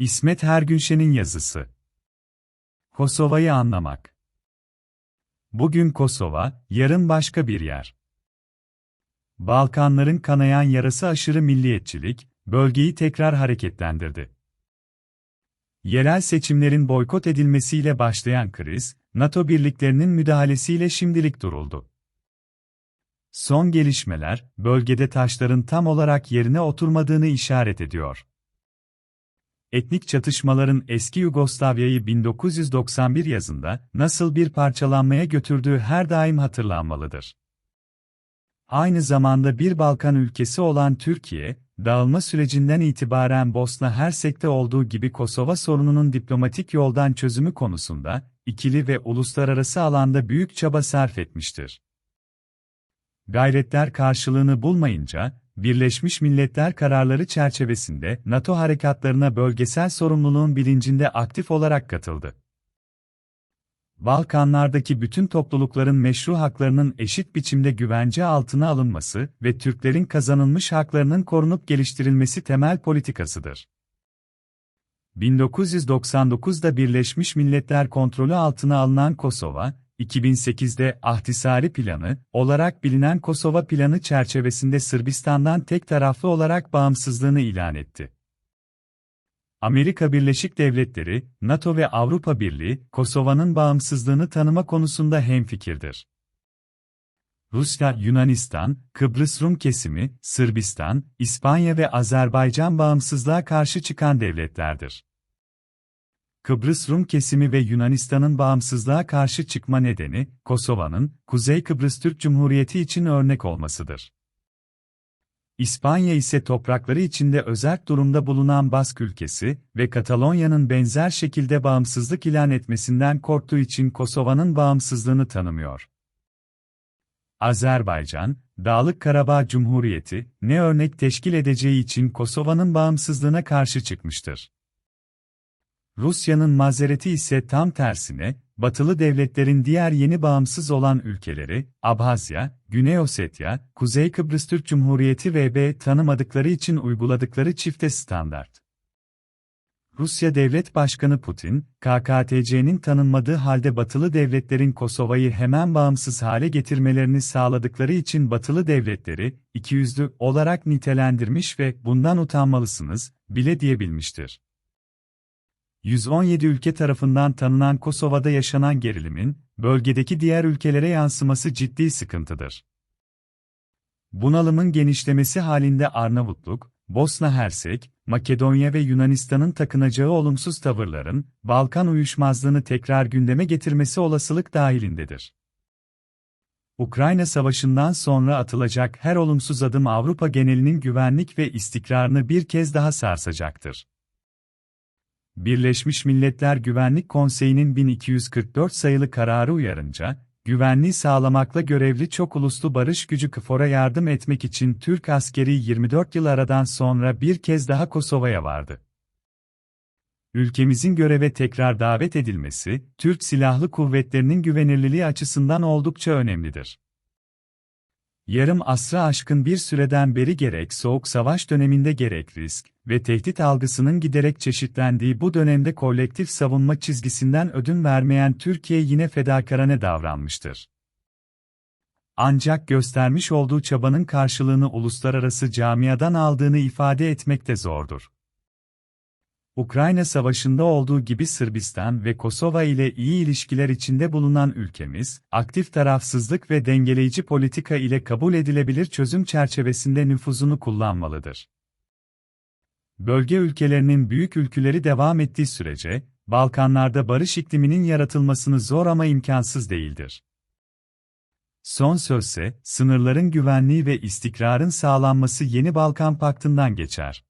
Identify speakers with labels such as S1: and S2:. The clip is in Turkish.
S1: İsmet Hergünşen'in yazısı. Kosova'yı anlamak. Bugün Kosova, yarın başka bir yer. Balkanların kanayan yarası aşırı milliyetçilik, bölgeyi tekrar hareketlendirdi. Yerel seçimlerin boykot edilmesiyle başlayan kriz, NATO birliklerinin müdahalesiyle şimdilik duruldu. Son gelişmeler, bölgede taşların tam olarak yerine oturmadığını işaret ediyor etnik çatışmaların eski Yugoslavya'yı 1991 yazında nasıl bir parçalanmaya götürdüğü her daim hatırlanmalıdır. Aynı zamanda bir Balkan ülkesi olan Türkiye, dağılma sürecinden itibaren Bosna Hersek'te olduğu gibi Kosova sorununun diplomatik yoldan çözümü konusunda, ikili ve uluslararası alanda büyük çaba sarf etmiştir. Gayretler karşılığını bulmayınca, Birleşmiş Milletler kararları çerçevesinde NATO harekatlarına bölgesel sorumluluğun bilincinde aktif olarak katıldı. Balkanlardaki bütün toplulukların meşru haklarının eşit biçimde güvence altına alınması ve Türklerin kazanılmış haklarının korunup geliştirilmesi temel politikasıdır. 1999'da Birleşmiş Milletler kontrolü altına alınan Kosova, 2008'de Ahtisari Planı olarak bilinen Kosova Planı çerçevesinde Sırbistan'dan tek taraflı olarak bağımsızlığını ilan etti. Amerika Birleşik Devletleri, NATO ve Avrupa Birliği, Kosova'nın bağımsızlığını tanıma konusunda hemfikirdir. Rusya, Yunanistan, Kıbrıs Rum kesimi, Sırbistan, İspanya ve Azerbaycan bağımsızlığa karşı çıkan devletlerdir. Kıbrıs Rum kesimi ve Yunanistan'ın bağımsızlığa karşı çıkma nedeni, Kosova'nın, Kuzey Kıbrıs Türk Cumhuriyeti için örnek olmasıdır. İspanya ise toprakları içinde özel durumda bulunan Bask ülkesi ve Katalonya'nın benzer şekilde bağımsızlık ilan etmesinden korktuğu için Kosova'nın bağımsızlığını tanımıyor. Azerbaycan, Dağlık Karabağ Cumhuriyeti, ne örnek teşkil edeceği için Kosova'nın bağımsızlığına karşı çıkmıştır. Rusya'nın mazereti ise tam tersine, batılı devletlerin diğer yeni bağımsız olan ülkeleri, Abhazya, Güney Ossetya, Kuzey Kıbrıs Türk Cumhuriyeti ve tanımadıkları için uyguladıkları çifte standart. Rusya Devlet Başkanı Putin, KKTC'nin tanınmadığı halde batılı devletlerin Kosova'yı hemen bağımsız hale getirmelerini sağladıkları için batılı devletleri, ikiyüzlü olarak nitelendirmiş ve bundan utanmalısınız, bile diyebilmiştir. 117 ülke tarafından tanınan Kosova'da yaşanan gerilimin, bölgedeki diğer ülkelere yansıması ciddi sıkıntıdır. Bunalımın genişlemesi halinde Arnavutluk, Bosna Hersek, Makedonya ve Yunanistan'ın takınacağı olumsuz tavırların, Balkan uyuşmazlığını tekrar gündeme getirmesi olasılık dahilindedir. Ukrayna Savaşı'ndan sonra atılacak her olumsuz adım Avrupa genelinin güvenlik ve istikrarını bir kez daha sarsacaktır. Birleşmiş Milletler Güvenlik Konseyi'nin 1244 sayılı kararı uyarınca, güvenliği sağlamakla görevli çok uluslu barış gücü KFOR'a yardım etmek için Türk askeri 24 yıl aradan sonra bir kez daha Kosova'ya vardı. Ülkemizin göreve tekrar davet edilmesi, Türk Silahlı Kuvvetleri'nin güvenirliliği açısından oldukça önemlidir. Yarım asra aşkın bir süreden beri gerek Soğuk Savaş döneminde gerek risk ve tehdit algısının giderek çeşitlendiği bu dönemde kolektif savunma çizgisinden ödün vermeyen Türkiye yine fedakarane davranmıştır. Ancak göstermiş olduğu çabanın karşılığını uluslararası camiadan aldığını ifade etmek de zordur. Ukrayna Savaşı'nda olduğu gibi Sırbistan ve Kosova ile iyi ilişkiler içinde bulunan ülkemiz, aktif tarafsızlık ve dengeleyici politika ile kabul edilebilir çözüm çerçevesinde nüfuzunu kullanmalıdır. Bölge ülkelerinin büyük ülküleri devam ettiği sürece, Balkanlarda barış ikliminin yaratılmasını zor ama imkansız değildir. Son sözse, sınırların güvenliği ve istikrarın sağlanması Yeni Balkan Paktı'ndan geçer.